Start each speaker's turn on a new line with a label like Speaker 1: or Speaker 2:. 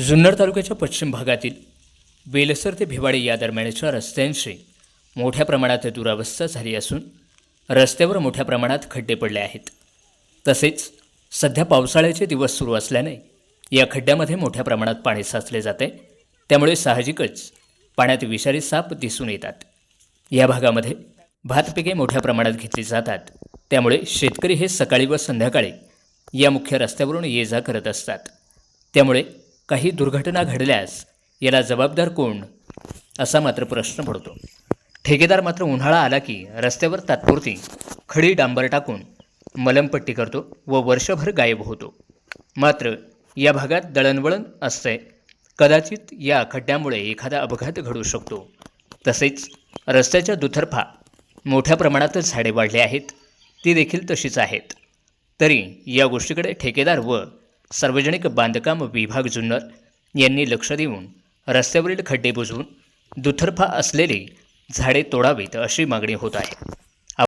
Speaker 1: जुन्नर तालुक्याच्या पश्चिम भागातील बेलसर ते भिवाडी या दरम्यानच्या रस्त्यांची मोठ्या प्रमाणात दुरावस्था झाली असून रस्त्यावर मोठ्या प्रमाणात खड्डे पडले आहेत. तसेच सध्या पावसाळ्याचे दिवस सुरू असल्याने या खड्ड्यामध्ये मोठ्या प्रमाणात पाणी साचले जाते. त्यामुळे साहजिकच पाण्यात विषारी साप दिसून येतात. या भागामध्ये भात पिके मोठ्या प्रमाणात घेतली जातात. त्यामुळे शेतकरी हे सकाळी व संध्याकाळी या मुख्य रस्त्यावरून ये जा करत असतात. त्यामुळे काही दुर्घटना घडल्यास याला जबाबदार कोण? असा मात्र प्रश्न पडतो. ठेकेदार मात्र उन्हाळा आला की रस्त्यावर तात्पुरती खडी डांबर टाकून मलमपट्टी करतो व वर्षभर गायब होतो. मात्र या भागात दळणवळण असते. कदाचित या खड्ड्यामुळे एखादा अपघात घडू शकतो. तसेच रस्त्याच्या दुतर्फा मोठ्या प्रमाणात झाडे वाढली आहेत. ती देखील तशीच आहेत. तरी या गोष्टीकडे ठेकेदार व सार्वजनिक बांधकाम विभाग जुन्नर यांनी लक्ष देऊन रस्त्यावरील खड्डे बुजवून दुथर्फा असलेली झाडे तोडावीत अशी मागणी होत आहे.